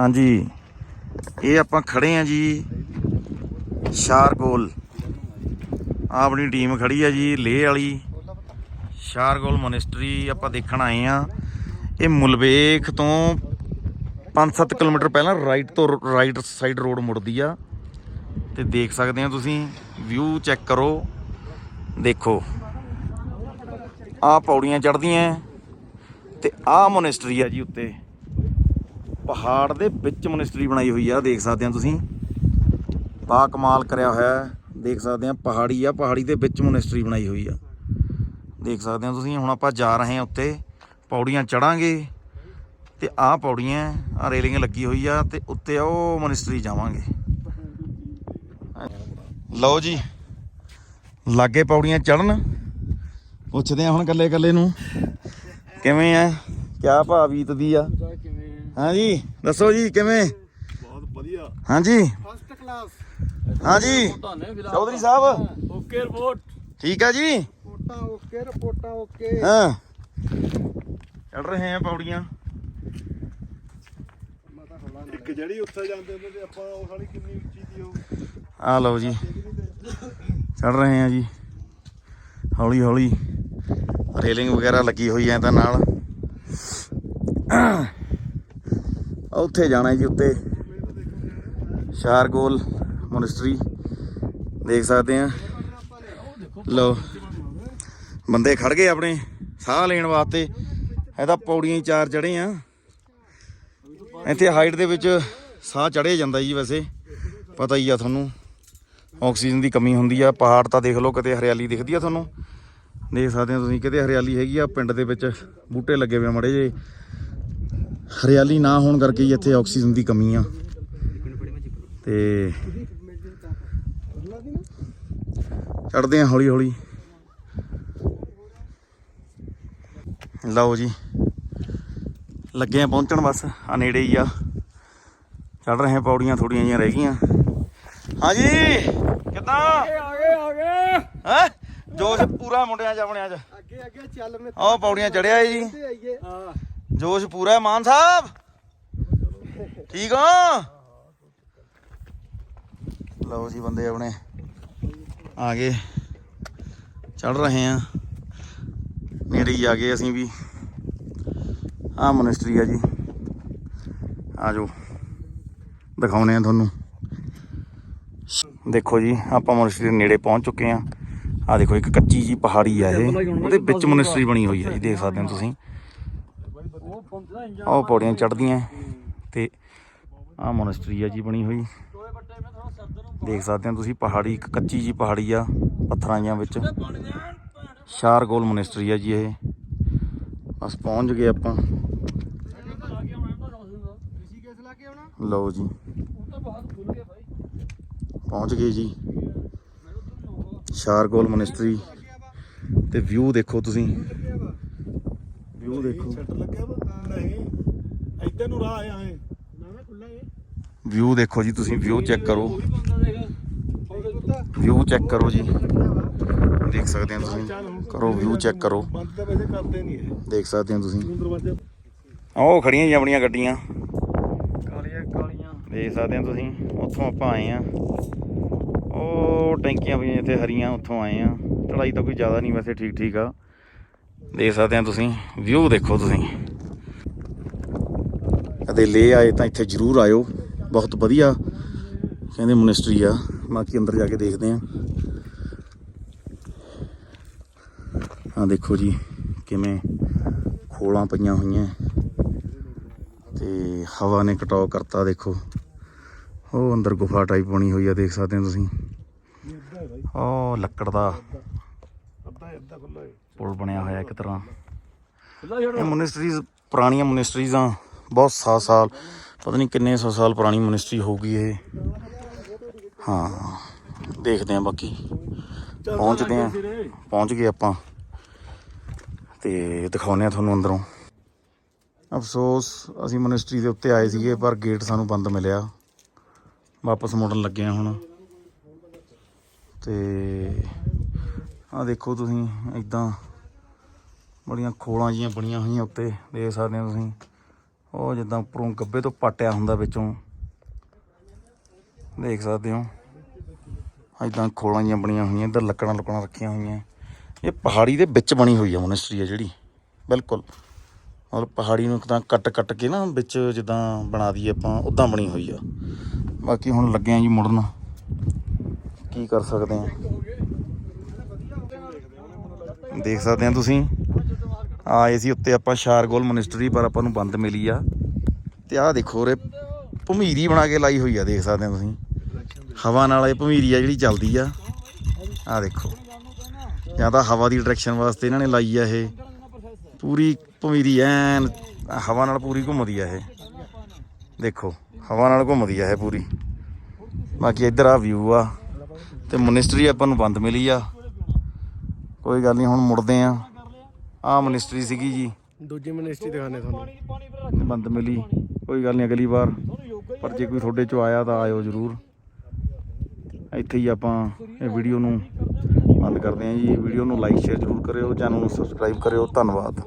ਹਾਂਜੀ। ਇਹ ਆਪਾਂ ਖੜੇ ਆ ਜੀ ਸ਼ਾਰਗੋਲ ਆਪਣੀ ਟੀਮ ਖੜੀ ਆ ਜੀ, ਲੇਹ ਵਾਲੀ। ਸ਼ਾਰਗੋਲ ਮੋਨਿਸਟਰੀ ਆਪਾਂ ਦੇਖਣ ਆਏ ਆ। ਇਹ ਮੁਲਬੇਖ ਤੋਂ 5-7 ਕਿਲੋਮੀਟਰ ਪਹਿਲਾਂ ਰਾਈਟ ਤੋਂ ਰਾਈਟ ਸਾਈਡ ਰੋਡ ਮੁੜਦੀ ਆ। ਤੇ ਦੇਖ ਸਕਦੇ ਆ ਤੁਸੀਂ ਵਿਊ ਚੈੱਕ ਕਰੋ। ਦੇਖੋ। ਆਹ ਪੌੜੀਆਂ ਚੜ੍ਹਦੀਆਂ ਤੇ ਆਹ ਮੋਨਿਸਟਰੀ ਆ ਜੀ ਉੱਤੇ। ਪਹਾੜ ਦੇ ਵਿੱਚ ਮਨਿਸਟਰੀ ਬਣਾਈ ਹੋਈ ਆ, ਦੇਖ ਸਕਦੇ ਆ ਤੁਸੀਂ। ਬਾ ਕਮਾਲ ਕਰਿਆ ਹੋਇਆ ਦੇਖ ਸਕਦੇ ਆ, ਪਹਾੜੀ ਆ, ਪਹਾੜੀ ਦੇ ਵਿੱਚ ਮੋਨੈਸਟਰੀ ਬਣਾਈ ਹੋਈ ਆ। ਦੇਖ ਸਕਦੇ ਆ ਤੁਸੀਂ, ਹੁਣ ਆਪਾਂ ਜਾ ਰਹੇ ਆ ਉੱਤੇ, ਪੌੜੀਆਂ ਚੜਾਂਗੇ, ਤੇ ਆਹ ਪੌੜੀਆਂ ਆ ਰੇਲਿੰਗ ਲੱਗੀ ਹੋਈ ਆ, ਤੇ ਉੱਤੇ ਉਹ ਮਨਿਸਟਰੀ ਜਾਵਾਂਗੇ। ਲਓ ਜੀ, ਲਾਗੇ ਪੌੜੀਆਂ ਚੜਨ ਪੁੱਛਦੇ ਆ ਹੁਣ ਕੱਲੇ ਕੱਲੇ ਨੂੰ, ਕਿਵੇਂ ਆ? ਕਿਆ ਭਾਅ ਬੀਤਦੀ ਆ? ਹਾਂਜੀ ਦੱਸੋ ਜੀ ਕਿਵੇਂ? ਬਹੁਤ ਵਧੀਆ। ਹਾਂਜੀ। ਫਸਟ ਕਲਾਸ ਹਾਂਜੀ। ਚੌਧਰੀ ਸਾਹਿਬ। Okay report. ਠੀਕ ਆ ਜੀ? ਰਿਪੋਰਟਾਂ ਓਕੇ ਰਿਪੋਰਟਾਂ ਓਕੇ। ਹਾਂ। ਚੜ ਰਹੇ ਆ ਪੌੜੀਆਂ। ਇੱਕ ਜਿਹੜੀ ਉੱਥੇ ਜਾਂਦੇ ਹੁੰਦੇ ਤੇ ਆਪਾਂ ਉਹ ਸਾਲੀ ਕਿੰਨੀ ਉੱਚੀ ਦੀ ਉਹ ਆ ਲਓ ਜੀ। ਚੜ ਰਹੇ ਆ ਜੀ। ਹੌਲੀ ਹੌਲੀ ਰੇਲਿੰਗ ਵਗੈਰਾ ਲੱਗੀ ਹੋਈ ਐ ਤਾਂ ਨਾਲ। ਉੱਥੇ ਜਾਣਾ ਜੀ ਉੱਤੇ। ਸ਼ਾਰਗੋਲ ਮੋਨਸਟਰੀ ਦੇਖ ਸਕਦੇ ਆ ਲਓ, ਬੰਦੇ ਖੜ ਗਏ ਆਪਣੇ, ਸਾਹ ਲੈਣ ਵਾਸਤੇ। ਇਹ ਤਾਂ ਪੌੜੀਆਂ ਹੀ ਚਾਰ ਚੜੇ ਆ। ਇੱਥੇ ਹਾਈਟ ਦੇ ਵਿੱਚ ਸਾਹ ਚੜੇ ਜਾਂਦਾ ਜੀ ਵੈਸੇ। ਪਤਾ ਹੀ ਆ ਤੁਹਾਨੂੰ। ਆਕਸੀਜਨ ਦੀ ਕਮੀ ਹੁੰਦੀ ਆ। ਪਹਾੜ ਤਾਂ ਦੇਖ ਲਓ, ਕਿਤੇ ਹਰਿਆਲੀ ਦਿਖਦੀ ਆ ਤੁਹਾਨੂੰ। ਦੇਖ ਸਕਦੇ ਹੋ ਤੁਸੀਂ ਕਿਤੇ ਹਰਿਆਲੀ ਹੈਗੀ ਆ। ਪਿੰਡ ਦੇ ਵਿੱਚ ਬੂਟੇ ਲੱਗੇ ਹੋਏ ਆ ਮੜੇ ਜੇ ਹਰਿਆਲੀ ਨਾ ਹੋਣ ਕਰਕੇ ਹੀ ਇੱਥੇ ਆਕਸੀਜਨ ਦੀ ਕਮੀ ਆ। ਤੇ ਚੜਦੇ ਆ ਹੌਲੀ ਹੌਲੀ। ਲਓ ਜੀ। ਲੱਗੇ ਆ ਪਹੁੰਚਣ ਬਸ ਆ ਨੇੜੇ ਹੀ ਆ। ਚੜ ਰਹੇ ਆ ਪੌੜੀਆਂ ਥੋੜੀਆਂ ਜਿਹੀਆਂ ਰਹਿ ਗਈਆਂ। ਹਾਂਜੀ ਕਿਦਾਂ? ਆ ਗਏ ਆ ਗਏ। ਹੈ? ਜੋਸ਼ ਪੂਰਾ ਮੁੰਡਿਆਂ ਚ ਆਪਣਿਆਂ ਚ। ਅੱਗੇ ਅੱਗੇ ਚੱਲ ਮੇ ਆਹ ਪੌੜੀਆਂ ਚੜਿਆ ਏ ਜੀ ਹਾਂ। ਜੋਸ਼ ਪੂਰਾ ਹੈ, ਮਾਨ ਸਾਹਿਬ। ਠੀਕ ਆ ਲਓ ਜੀ ਬੰਦੇ ਆਪਣੇ ਆ ਗਏ ਚੜ ਰਹੇ ਆ ਨੇੜੇ ਹੀ ਆ ਗਏ ਅਸੀਂ ਵੀ। ਆ ਮੋਨੈਸਟਰੀ ਆ ਜੀ। ਆ ਜਾਓ ਦਿਖਾਉਨੇ ਆ ਤੁਹਾਨੂੰ। ਦੇਖੋ ਜੀ, ਆਪਾਂ ਮੋਨੈਸਟਰੀ ਦੇ ਨੇੜੇ ਪਹੁੰਚ ਚੁੱਕੇ ਆ ਆ ਦੇਖੋ, ਇੱਕ ਕੱਚੀ ਜੀ ਪਹਾੜੀ ਆ ਇਹ। ਉਹਦੇ ਵਿੱਚ ਮੋਨੈਸਟਰੀ ਬਣੀ ਹੋਈ ਆ ਜੀ, ਦੇਖ ਸਕਦੇ ਹੋ ਤੁਸੀਂ। ਆਹ ਪੌੜੀਆਂ ਚੜਦੀਆਂ ਤੇ ਆਹ ਮੋਨੈਸਟਰੀ ਆ ਜੀ ਬਣੀ ਹੋਈ। ਦੇਖ ਸਕਦੇ ਹੋ ਤੁਸੀਂ, ਪਹਾੜੀ, ਇੱਕ ਕੱਚੀ ਜੀ ਪਹਾੜੀ ਆ ਪੱਥਰਾਂ ਜਿਹਾਂ ਵਿੱਚ ਸ਼ਾਰਗੋਲ ਮੋਨੈਸਟਰੀ ਆ ਜੀ ਇਹ। ਬਸ ਪਹੁੰਚ ਗਏ ਆਪਾਂ। ਲਓ ਜੀ। ਪਹੁੰਚ ਗਏ ਜੀ। ਸ਼ਾਰਗੋਲ ਮੋਨੈਸਟਰੀ ਤੇ ਵਿਊ ਦੇਖੋ ਤੁਸੀਂ। ਵਿਊ ਦੇਖੋ। ਛੱਟ ਲੱਗਿਆ ਵਾ ਨਹੀਂ ਇੱਧਰ ਨੂੰ ਰਾਹ ਆਇਆ ਹੈ ਨਾ ਨਾ ਖੁੱਲਾ ਹੈ ਵਿਊ ਦੇਖੋ ਜੀ ਤੁਸੀਂ ਵਿਊ ਚੈੱਕ ਕਰੋ। ਵੀ ਵਿਊ ਚੈੱਕ ਕਰੋ ਜੀ। ਦੇਖ ਸਕਦੇ ਹੋ ਤੁਸੀਂ। ਕਰੋ ਵਿਊ ਚੈੱਕ ਕਰੋ। ਬੰਦ ਤਾਂ ਵੈਸੇ ਕਰਦੇ ਨਹੀਂ ਇਹ। ਦੇਖ ਸਕਦੇ ਹੋ ਤੁਸੀਂ। ਉਹ ਖੜੀਆਂ ਜੀ ਆਪਣੀਆਂ ਗੱਡੀਆਂ। ਕਾਲੀਆਂ ਕਾਲੀਆਂ। ਦੇਖ ਸਕਦੇ ਹੋ ਤੁਸੀਂ ਉੱਥੋਂ ਆਪਾਂ ਆਏ ਆ ਉਹ ਟੈਂਕੀਆਂ ਪਈਆਂ ਇੱਥੇ ਹਰੀਆਂ ਉੱਥੋਂ ਆਏ ਆ ਚੜਾਈ ਤਾਂ ਕੋਈ ਜ਼ਿਆਦਾ ਨਹੀਂ ਵੈਸੇ ਠੀਕ ਠੀਕ ਆ। ਦੇਖ ਸਕਦੇ ਆ ਤੁਸੀਂ। ਵਿਊ ਦੇਖੋ ਤੁਸੀਂ। ਕਦੇ ਲੈ ਆਏ ਤਾਂ ਇੱਥੇ ਜ਼ਰੂਰ ਆਇਓ। ਬਹੁਤ ਵਧੀਆ, ਕਹਿੰਦੇ ਮੋਨੈਸਟਰੀ ਆ। ਬਾਕੀ ਅੰਦਰ ਜਾ ਕੇ ਦੇਖਦੇ ਆ। ਆ ਦੇਖੋ ਜੀ, ਕਿਵੇਂ ਖੋਲਾਂ ਪਈਆਂ ਹੋਈਆਂ। ਤੇ ਹਵਾ ਨੇ ਕਟਾਓ ਕਰਤਾ, ਦੇਖੋ। ਉਹ ਅੰਦਰ ਗੁਫਾ ਟਾਈਪ ਬਣੀ ਹੋਈ ਆ, ਦੇਖ ਸਕਦੇ ਹੋ ਤੁਸੀਂ। ਉਹ ਲੱਕੜ ਦਾ ਪੁਲ ਬਣਿਆ ਹੋਇਆ ਇੱਕ ਤਰ੍ਹਾਂ। ਖੁੱਲਾ ਇਹ ਮੋਨੈਸਟਰੀਜ਼ ਪੁਰਾਣੀਆਂ ਮੋਨੈਸਟਰੀਜ਼ ਬਹੁਤ ਸਾਲ ਸਾਲ ਪਤਾ ਨਹੀਂ ਕਿੰਨੇ ਸੌ ਸਾਲ ਪੁਰਾਣੀ ਮੋਨੈਸਟਰੀ ਹੋਊਗੀ ਇਹ। ਹਾਂ ਦੇਖਦੇ ਆ ਬਾਕੀ। ਪਹੁੰਚਦੇ ਆ ਪਹੁੰਚ ਗਏ ਆਪਾਂ। ਤੇ ਦਿਖਾਉਂਦੇ ਆ ਤੁਹਾਨੂੰ ਅੰਦਰੋਂ। ਅਫਸੋਸ ਅਸੀਂ ਮੋਨੈਸਟਰੀ ਦੇ ਉੱਤੇ ਆਏ ਸੀਗੇ ਪਰ ਗੇਟ ਸਾਨੂੰ ਬੰਦ ਮਿਲਿਆ। ਵਾਪਸ ਮੁੜਨ ਲੱਗੇ ਆ ਹੁਣ। ਤੇ ਆ ਦੇਖੋ ਤੁਸੀਂ ਇਦਾਂ ਬੜੀਆਂ ਖੋਲਾਂ ਜੀਆਂ ਬਣੀਆਂ ਹੋਈਆਂ ਉੱਤੇ। ਦੇਖ ਸਕਦੇ ਹੋ ਤੁਸੀਂ। ਉਹ ਜਿੱਦਾਂ ਉੱਪਰੋਂ ਗੱਬੇ ਤੋਂ ਪਾਟਿਆ ਹੁੰਦਾ ਵਿੱਚੋਂ। ਦੇਖ ਸਕਦੇ ਹੋ। ਇਦਾਂ ਖੋਲਾਂ ਜੀਆਂ ਬਣੀਆਂ ਹੋਈਆਂ, ਇੱਧਰ ਲੱਕੜਾਂ ਲੁਕੜਾਂ ਰੱਖੀਆਂ ਹੋਈਆਂ। ਇਹ ਪਹਾੜੀ ਦੇ ਵਿੱਚ ਬਣੀ ਹੋਈ ਆ ਮੋਨੈਸਟਰੀ ਆ ਜਿਹੜੀ। ਬਿਲਕੁਲ। ਮਤਲਬ ਪਹਾੜੀ ਨੂੰ ਤਾਂ ਕੱਟ ਕੱਟ ਕੇ ਨਾ ਵਿੱਚ ਜਿੱਦਾਂ ਬਣਾ ਦਈਏ ਆਪਾਂ, ਉਦਾਂ ਬਣੀ ਹੋਈ ਆ। ਬਾਕੀ ਹੁਣ ਲੱਗੇ ਆ ਜੀ ਮੁੜਨ। ਕੀ ਕਰ ਸਕਦੇ ਆ? ਦੇਖ ਸਕਦੇ ਆ ਤੁਸੀਂ? ਆਏ ਸੀ ਉੱਤੇ ਆਪਾਂ ਸ਼ਾਰਗੋਲ ਮਨਿਸਟਰੀ, ਪਰ ਆਪਾਂ ਨੂੰ ਬੰਦ ਮਿਲੀ ਆ। ਤੇ ਆਹ ਦੇਖੋ ਰੇ ਭਮੀਰੀ ਬਣਾ ਕੇ ਲਾਈ ਹੋਈ ਆ, ਦੇਖ ਸਕਦੇ ਹੋ ਤੁਸੀਂ। ਹਵਾ ਨਾਲ ਇਹ ਭਮੀਰੀ ਆ ਜਿਹੜੀ ਚੱਲਦੀ ਆ। ਆਹ ਦੇਖੋ। ਜਾਂ ਤਾਂ ਹਵਾ ਦੀ ਡਾਇਰੈਕਸ਼ਨ ਵਾਸਤੇ ਇਹਨਾਂ ਨੇ ਲਾਈ ਆ ਇਹ। ਪੂਰੀ ਭਮੀਰੀ ਐਨ ਹਵਾ ਨਾਲ ਪੂਰੀ ਘੁੰਮਦੀ ਆ ਇਹ। ਦੇਖੋ, ਹਵਾ ਨਾਲ ਘੁੰਮਦੀ ਆ ਇਹ ਪੂਰੀ। ਬਾਕੀ ਇੱਧਰ ਆ ਵਿਊ ਆ। ਤੇ ਮਨਿਸਟਰੀ ਆਪਾਂ ਨੂੰ ਬੰਦ ਮਿਲੀ ਆ। ਕੋਈ ਗੱਲ ਨਹੀਂ, ਹੁਣ ਮੁੜਦੇ ਆ। ਆ ਮੋਨਿਸਟਰੀ ਸੀਗੀ ਜੀ। ਦੂਜੀ ਮਿਨਿਸਟਰੀ ਦਿਖਾਣੇ ਤੁਹਾਨੂੰ। ਬੰਦ ਮਿਲੀ। ਕੋਈ ਗੱਲ ਨਹੀਂ ਅਗਲੀ ਵਾਰ। ਪਰ ਜੇ ਕੋਈ ਤੁਹਾਡੇ ਚੋਂ ਆਇਆ ਤਾਂ ਆਇਓ ਜ਼ਰੂਰ। ਇੱਥੇ ਹੀ ਆਪਾਂ ਇਹ ਵੀਡੀਓ ਨੂੰ ਬੰਦ ਕਰਦੇ ਹਾਂ ਜੀ। ਇਹ ਵੀਡੀਓ ਨੂੰ ਲਾਈਕ ਸ਼ੇਅਰ ਜ਼ਰੂਰ ਕਰਿਓ। ਚੈਨਲ ਨੂੰ ਸਬਸਕ੍ਰਾਈਬ ਕਰਿਓ। ਧੰਨਵਾਦ।